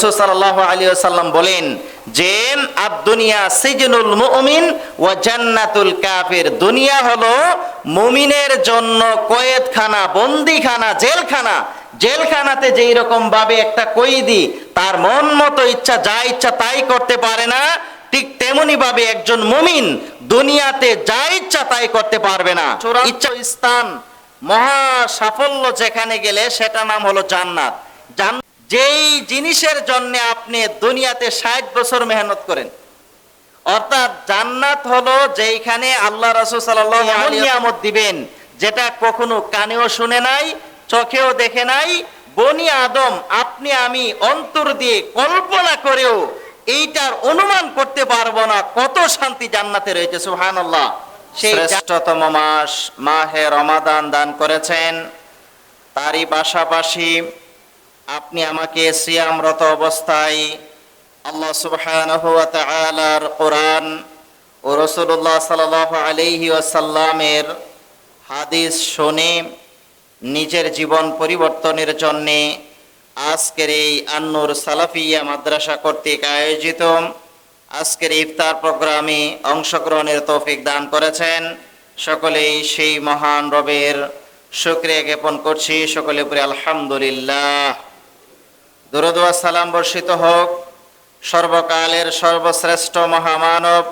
সাল্লাল্লাহু আলাইহি ওয়াসাল্লাম বলেন যে আদ দুনিয়া সিজনুল মুমিন ওয়া জান্নাতুল কাফির। দুনিয়া হলো মুমিনের জন্য কয়েদখানা বন্দিখানা জেলখানা। জেলখানাতে যেই রকম ভাবে একটা কয়েদি তার মন মতো ইচ্ছা যা ইচ্ছা তাই করতে পারে না ঠিক তেমনি ভাবে একজন মুমিন দুনিয়াতে যা ইচ্ছা তাই করতে পারবে না। ইচ্ছা স্থান মহা সাফল্য যেখানে গেলে সেটা নাম হলো জান্নাত। জান যেই জিনিসের জন্য আপনি দুনিয়াতে ষাট বছর মেহনত করেন অর্থাৎ জান্নাত হলো যেইখানে আল্লাহ রসুল সাল্লাহ দিবেন যেটা কখনো কানেও শুনে নাই চোখেও দেখে নাই। বনি আদম আপনি আমি অন্তর দিয়ে কল্পনা করেও এইটার অনুমান করতে পারব না কত শান্তি জান্নাতে রয়েছে সুবহানাল্লাহ। সেই শ্রেষ্ঠতম মাস মাহে রমাদান দান করেছেন। তারই পাশাপাশি আপনি আমাকে সিয়ামরত অবস্থায় আল্লাহ তাআলার কোরআন ও রাসূলুল্লাহ সাল্লাল্লাহু আলাইহি ওয়াসাল্লামের হাদিস শুনে নিজের জীবন পরিবর্তনের জন্যে আজকের এই আন্নুর সালাফিয়া মাদ্রাসা কর্তৃক আয়োজিত আজকের ইফতার প্রোগ্রামে অংশগ্রহণের তৌফিক দান করেছেন। সকলেই সেই মহান রবের শুক্রিয়া জ্ঞাপন করছি। সকলে উপরে আলহামদুলিল্লাহ। দুরদুয়া সালাম বর্ষিত হোক। সর্বকালের সর্বশ্রেষ্ঠ মহামানব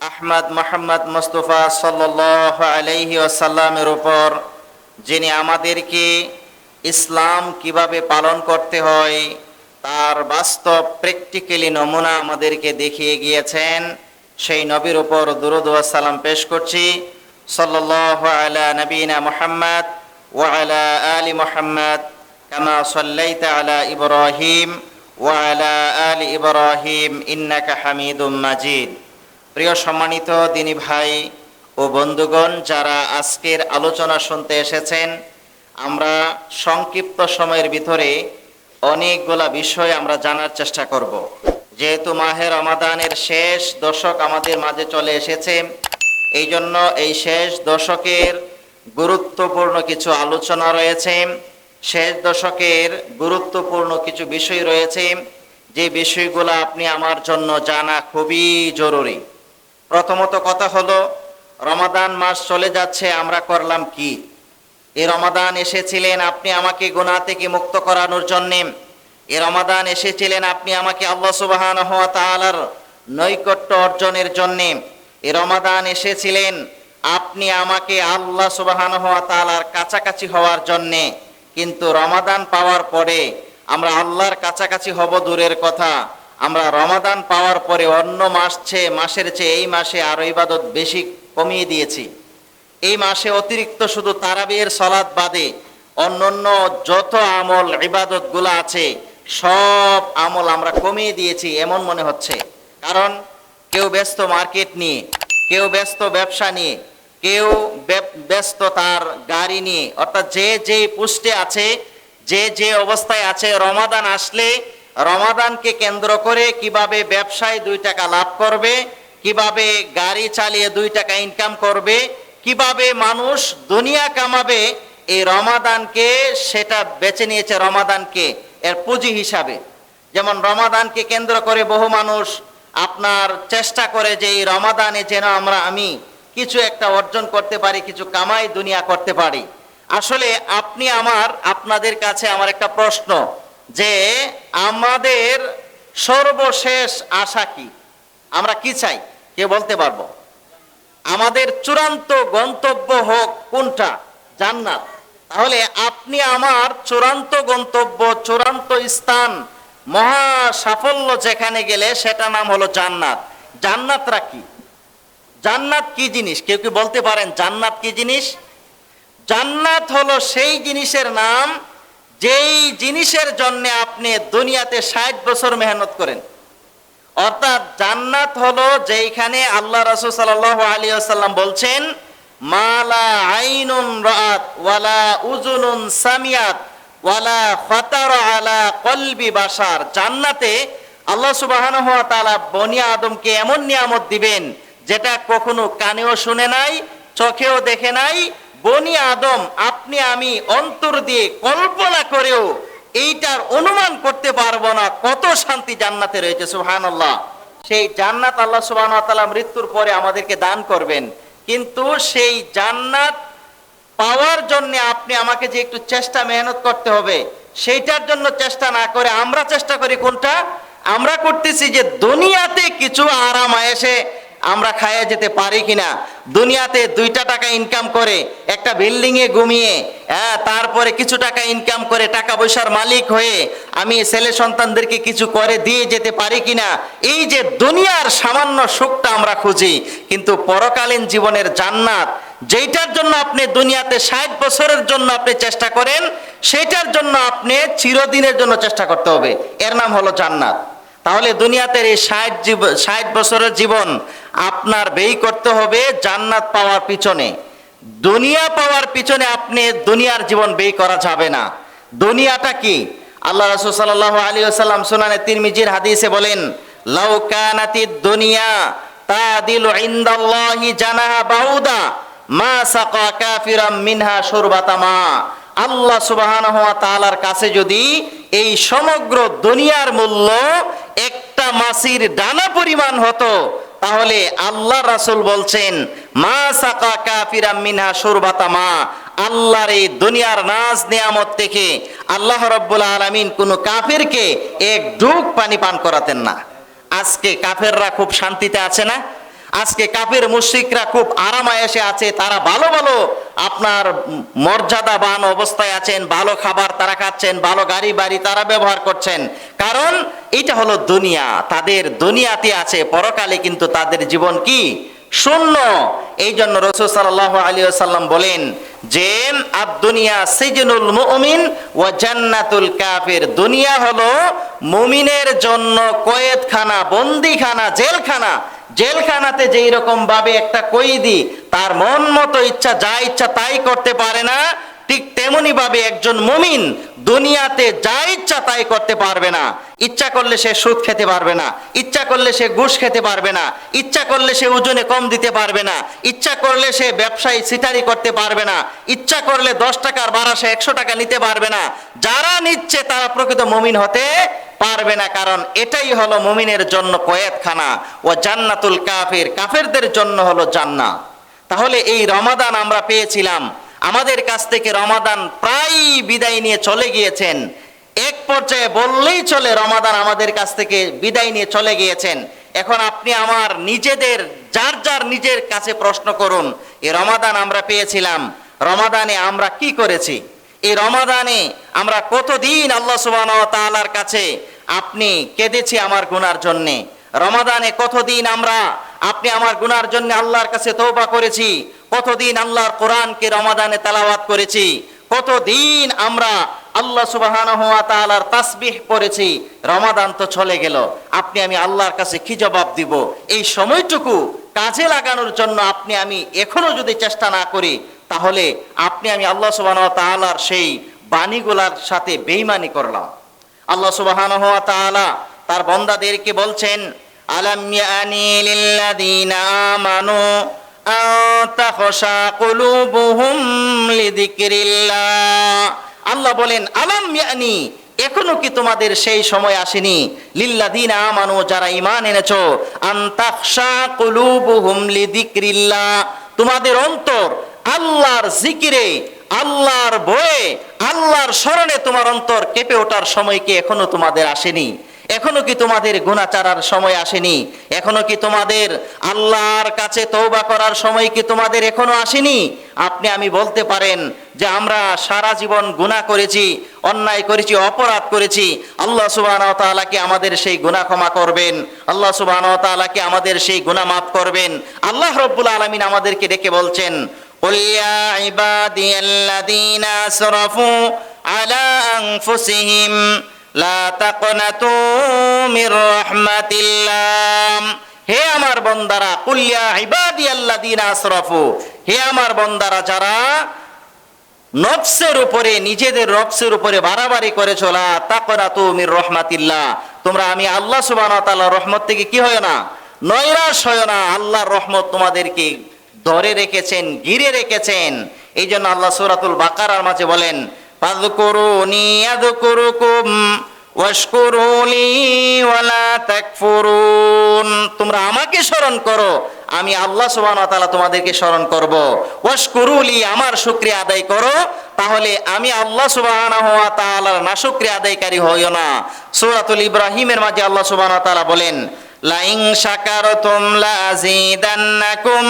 আহমদ মোহাম্মদ মুস্তফা সাল্লাহ আলাইহি আসাল্লামের উপর, যিনি আমাদেরকে ইসলাম কীভাবে পালন করতে হয়, তার বাস্তব প্র্যাকটিক্যালি নমুনা আমাদেরকে দেখিয়ে গিয়েছেন। সেই নবীর উপর দুরুদুয়া সালাম পেশ করছি। সাল্লাহ আলা নবীনা মোহাম্মদ ওয়ালা আলী মোহাম্মদ كما صليت على إبراهيم وعلى آل إبراهيم إنك حميد مجيد প্রিয় সম্মানিত দিনী ভাই ও বন্ধুগণ যারা আজকের আলোচনা শুনতে এসেছেন আমরা সংক্ষিপ্ত সময়ের ভিতরে অনেকগুলা বিষয় আমরা জানার চেষ্টা করব যেহেতু মাহের রমাদানের শেষ দশক আমাদের মাঝে চলে এসেছে এই জন্য এই শেষ দশকের গুরুত্বপূর্ণ কিছু আলোচনা রয়েছে শেষ দশকের গুরুত্বপূর্ণ কিছু বিষয় রয়েছে। যে বিষয়গুলো আপনি আমার জন্য জানা খুবই জরুরি। প্রথমত কথা হলো, রমাদান মাস চলে যাচ্ছে, আমরা করলাম কি? এ রমাদান এসেছিলেন আপনি আমাকে গুনাহ থেকে মুক্ত করানোর জন্যে। এ রমাদান এসেছিলেন আপনি আমাকে আল্লাহ সুবাহান হওয়া তালার নৈকট্য অর্জনের জন্যে। এ রমাদান এসেছিলেন আপনি আমাকে আল্লাহ সুবাহান হওয়া তালার কাছাকাছি হওয়ার জন্যে। কিন্তু রমাদান পাওয়ার পরে আমরা আল্লাহর কাছাকাছি হব দূরের কথা। আমরা রমাদান পাওয়ার পরে অন্য মাস চেয়ে, মাসের চেয়ে এই মাসে আরও ইবাদত বেশি কমিয়ে দিয়েছি। এই মাসে অতিরিক্ত শুধু তারাবিয়ের সলাদ বাদে অন্যান্য যত আমল ইবাদতগুলো আছে, সব আমল আমরা কমিয়ে দিয়েছি এমন মনে হচ্ছে। কারণ কেউ ব্যস্ত মার্কেট নিয়ে, কেউ ব্যস্ত ব্যবসা নিয়ে কেউ ব্যব- ব্যস্ত তার গাড়ি নিয়ে, অর্থাৎ যে যে পুষ্টে আছে, যে যে অবস্থায় আছে, রমাদান আসলে রমাদানকে কেন্দ্র করে কীভাবে ব্যবসায় দুই টাকা লাভ করবে, কীভাবে গাড়ি চালিয়ে দুই টাকা ইনকাম করবে, কীভাবে মানুষ দুনিয়া কামাবে, এই রমাদানকে, সেটা বেছে নিয়েছে রমাদানকে এর পুঁজি হিসাবে। যেমন রমাদানকে কেন্দ্র করে বহু মানুষ আপনার চেষ্টা করে যে এই রমাদানে যেন আমরা, আমি কিছু একটা অর্জন করতে পারি, কিছু কামাই দুনিয়া করতে পারি। আসলে আপনি আমার, আপনাদের কাছে আমার একটা প্রশ্ন, যে আমাদের সর্বশেষ আশা কি? আমরা কি চাই? কে বলতে পারব? আমাদের চূড়ান্ত গন্তব্য হোক কোনটা? জান্নাত। তাহলে আপনি আমার চূড়ান্ত গন্তব্য, চূড়ান্ত স্থান, মহা সাফল্য যেখানে গেলে সেটা নাম হলো জান্নাত। জান্নাতরা কি? জান্নাত কি জিনিস? কেউ কি বলতে পারেন জান্নাত কি জিনিস? জান্নাত হলো সেই জিনিসের নাম যেই জিনিসের জন্য আপনি দুনিয়াতে ষাট বছর মেহনত করেন। অর্থাৎ জান্নাত হলো যেইখানে আল্লাহ রাসূল সাল্লাল্লাহু আলাইহি ওয়াসাল্লাম বলছেন, মালা আইনুন রাআত, ওয়ালা উজুনুন সামিয়াত, ওয়ালা ফাতার আলা কলবি বাশার। জান্নাতে আল্লাহ সুবহানাহু ওয়া তাআলা বনি আদমকে এমন নিয়ামত দিবেন যেটা কখনো কানেও শুনে নাই, চোখেও দেখে নাই। বনি আদম, আপনি আমি অন্তর দিয়ে কল্পনা করেও এইটার অনুমান করতে পারব না, কত শান্তি জান্নাতে রয়েছে, সুবহানাল্লাহ। সেই জান্নাত আল্লাহ ওয়া মৃত্যুর পরে আমাদেরকে দান করবেন। কিন্তু সেই জান্নাত পাওয়ার জন্য আপনি আমাকে যে একটু চেষ্টা মেহনত করতে হবে, সেইটার জন্য চেষ্টা না করে আমরা চেষ্টা করি কোনটা? আমরা করতেছি যে দুনিয়াতে কিছু আরাম এসে আমরা খাইয়ে যেতে পারি কিনা? দুনিয়াতে দুইটা টাকা ইনকাম করে, একটা বিল্ডিং এ ঘুমিয়ে হ্যাঁ তারপরে কিছু টাকা ইনকাম করে টাকা পয়সার মালিক হয়ে আমি ছেলে সন্তানদেরকে কিছু করে দিয়ে যেতে পারি কিনা? এই যে দুনিয়ার সামান্য সুখটা আমরা খুঁজি, কিন্তু পরকালীন জীবনের জান্নাত, যেইটার জন্য আপনি দুনিয়াতে ষাট বছরের জন্য আপনি চেষ্টা করেন সেটার জন্য আপনি চিরদিনের জন্য চেষ্টা করতে হবে। এর নাম হলো জান্নাত। তাহলে দুনিয়াতে এই ষাট জীবন ষাট বছরের জীবন আপনার ব্যয় করতে হবে জান্নাত পাওয়ার পিছনে। দুনিয়া পাওয়ার পিছনে আপনি দুনিয়ার জীবন ব্যয় করা যাবে না। দুনিয়াটা কি? আল্লাহ রাসূল সাল্লাল্লাহু আলাইহি ওয়াসাল্লাম সুনানে তিরমিজির হাদিসে বলেন, লাউ কানাতিদ দুনিয়া তাদিলু ইনদাল্লাহি জানাহা বাউদা, মা সাকা কাফিরাম মিনহা শুরবাতা মা। আল্লাহ সুবহানাহু ওয়া তাআলার কাছে যদি এই সমগ্র দুনিয়ার মূল্য একটা মাসির ডানা পরিমাণ হতো তাহলে আল্লাহ রাসুল বলছেন, মা সাকা কাফিরা মিনহা সুরবাতা মা। আল্লাহর এই দুনিয়ার নাজ নিয়ামত থেকে আল্লাহ রব্বুল আলমিন কোনো কাফিরকে এক ডুব পানি পান করাতেন না। আজকে কাফেররা খুব শান্তিতে আছে না? আজকে কাফের মুশ্রিকরা খুব আরামায়াসে আছে, তারা ভালো ভালো আপনার মর্যাদাবান অবস্থায় আছেন, ভালো খাবার তারা খাচ্ছেন, ভালো গাড়ি বাড়ি তারা ব্যবহার করছেন। কারণ এটা হলো দুনিয়া, তাদের দুনিয়াতে আছে, পরকালে কিন্তু তাদের জীবন কি? শূন্য। এই জন্য রসুল সাল্লাহ আলী সাল্লাম বলেন যে, আদ দুনিয়া সিজনুল মুমিন ও জান্নাতুল কাফির। দুনিয়া হলো মুমিনের জন্য কয়েদখানা, বন্দিখানা, জেলখানা। জেলখানাতে যেই রকম ভাবে একটা কয়েদি তার মন মতো ইচ্ছা, যা ইচ্ছা তাই করতে পারে না, ঠিক তেমনি ভাবে একজন মুমিন দুনিয়াতে যা ইচ্ছা তাই করতে পারবে না। ইচ্ছা করলে সে সুদ খেতে পারবে না, ইচ্ছা করলে সে ঘুষ খেতে পারবে না, ইচ্ছা করলে সে ওজনে কম দিতে পারবে না, ইচ্ছা করলে সে ব্যবসায়ী সিটারি করতে পারবে না, ইচ্ছা করলে দশ টাকার বাড়া সে একশো টাকা নিতে পারবে না। যারা নিচ্ছে তারা প্রকৃত মুমিন হতে পারবে না, কারণ এটাই হলো মুমিনের জন্য কয়েতখানা ও জান্নাতুল কাফির, কাফেরদের জন্য হলো জান্নাত। তাহলে এই রমাদান আমরা পেয়েছিলাম। আমাদের কাছ থেকে রমাদান প্রায় বিদায় নিয়ে চলে গিয়েছেন। এক পর্যায়ে বললেই চলে রমাদান আমাদের কাছ থেকে বিদায় নিয়ে চলে গিয়েছেন। এখন আপনি আমার নিজেদের, যার যার নিজের কাছে প্রশ্ন করুন, এই রমাদান আমরা পেয়েছিলাম। রমাদানে আমরা কি করেছি? এই রমাদানে আমরা কতদিন আল্লাহ সুবাহ তাআলার কাছে আপনি কেঁদেছি আমার গুনার জন্যে? রমাদানে কতদিন আমরা আপনি আমার গুনার জন্য আল্লাহর কাছে তৌবা করেছি, কতদিন আল্লাহর কোরআনকে রমাদানে তালাওয়াত করেছি, কতদিন আমরা আল্লাহ সুবহানাহু ওয়া তাআলার তাসবিহ পড়েছি, রমাদান তো চলে গেল। আপনি আমি আল্লাহর কাছে কি জবাব দিব? এই সময়টুকু কাজে লাগানোর জন্য আপনি আমি এখনও যদি চেষ্টা না করি, তাহলে আপনি আমি আল্লাহ সুবহানাহু ওয়া তাআলার সেই বাণীগুলার সাথে বেইমানি করলাম। আল্লাহ সুবহানাহু ওয়া তাআলা তার বন্দাদেরকে বলছেন কুলুবুহুম লিযিকরিল্লাহ। আল্লাহ বলেন, আলাম ইয়ানি, এখনও কি তোমাদের সেই সময় আসেনি? লিল্লাযীনা আমানু, যারা ইমান এনেছো, আন তাখশা কুলুবুহুম লিযিকরিল্লাহ। তোমাদের অন্তর আল্লাহর জিকিরে, আল্লাহর বয়ে, আল্লাহর স্মরণে তোমার অন্তর কেঁপে ওঠার সময় কি এখনও তোমাদের আসেনি। এখনো কি তোমাদের গুণাচারার সময় আসেনি এখনো কি তোমাদের আল্লাহর কাছে তৌবা করার সময় কি তোমাদের এখনো আসেনি আপনি আমি বলতে পারেন যে আমরা সারা জীবন গুনাহ করেছি অন্যায় করেছি অপরাধ করেছি আল্লাহ সুবহানাহু ওয়া তাআলা কি আমাদের সেই গুনাহ ক্ষমা করবেন আল্লাহ সুবহানাহু ওয়া তাআলা কি আমাদের সেই গুনাহ মাফ করবেন আল্লাহ রব্বুল আলামিন আমাদেরকে ডেকে বলছেন قل يا عبادي الذين أسرفوا على أنفسهم লা তাকনাতু মির রাহমাতিল্লাহ। হে আমার বন্দারা কুল্লিয়া ইবাদিয়াল্লাযিনা আসরাফু। হে আমার বন্দারা, যারা নফসের উপরে, নিজেদের নফসের উপরে বাড়াবাড়ি করে চলা তাকরা মির রহমাতিল্লাহ। তোমরা আমি আল্লাহ সুবাহ রহমত থেকে কি হয় না? নৈরাশ হয় না, আল্লাহর রহমত তোমাদেরকে ধরে রেখেছেন, ঘিরে রেখেছেন। এই জন্য আল্লাহ সুরাতুল বাকারার মাঝে বলেন তোমরা আমাকে স্মরণ করো, আমি আল্লাহ তাআলা তোমাদেরকে স্মরণ করব। ওয়াশকুরুলি, আমার শুকরিয়া আদায় করো, তাহলে আমি আল্লাহ সুবহানাহু ওয়া তাআলার আদায়কারী হইও না। সূরাতুল ইব্রাহিমের মাঝে আল্লাহ তাআলা বলেন লাইন শাকারতুম লাযিদান্নাকুম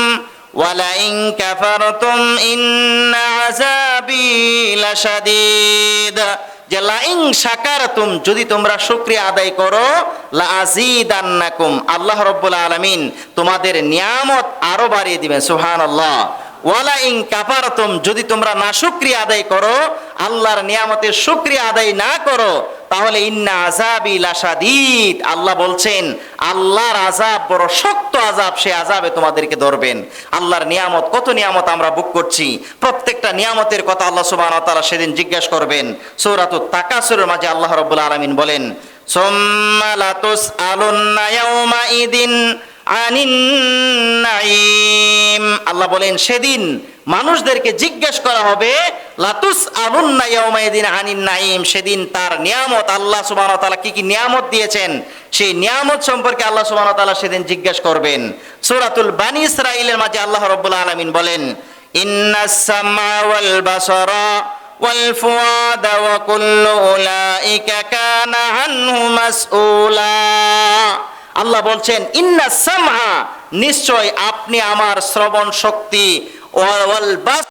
ওয়ালাইন কাফারতুম ইন্না আযাবি লাশাদীদ। যে লাইন শাকারতুম যদি তোমরা শুকরিয়া আদায় করো লাযিদান্নাকুম আল্লাহ রাব্বুল আলামিন তোমাদের নিয়ামত আরও বাড়িয়ে দিবেন, সুবহানাল্লাহ। ওয়ালা ইন কাফারতুম, যদি তোমরা না শুকরিয়া আদায় করো, আল্লাহর নিয়ামতের শুকরিয়া আদায় না করো তাহলে ইন্না আযাবি লাশাদীদ। আল্লাহ বলছেন, আল্লাহর আজাব বড় শক্ত আজাব সে আজাবে তোমাদেরকে ধরবেন। আল্লাহর নিয়ামত, কত নিয়ামত আমরা বুক করছি। প্রত্যেকটা নিয়ামতের কথা আল্লাহ ওয়া তাআলা সেদিন জিজ্ঞাসা করবেন। সূরাতুত তাকাসুরের মাঝে আল্লাহ রাব্বুল আলামিন বলেন, সুম্মা লাতুসআলুন্না ইয়াউমাইদিন আনিন নাঈম। আল্লাহ বলেন, সেদিন মানুষদেরকে জিজ্ঞেস করা হবে, লাতুস নাঈম, সেদিন তার নিয়ামত আল্লাহ সুবহানাহু ওয়া তাআলা কি কি নিয়ামত দিয়েছেন? সেই নিয়ামত সম্পর্কে আল্লাহ ওয়া সেদিন জিজ্ঞেস করবেন। সূরাতুল বানি ইসরাঈলের মাঝে আল্লাহ রাব্বুল আলামিন বলেন আল্লাহ বলছেন ইন্না সামহা নিশ্চয় আপনি আমার শ্রবণ শক্তি ওয়াল বাস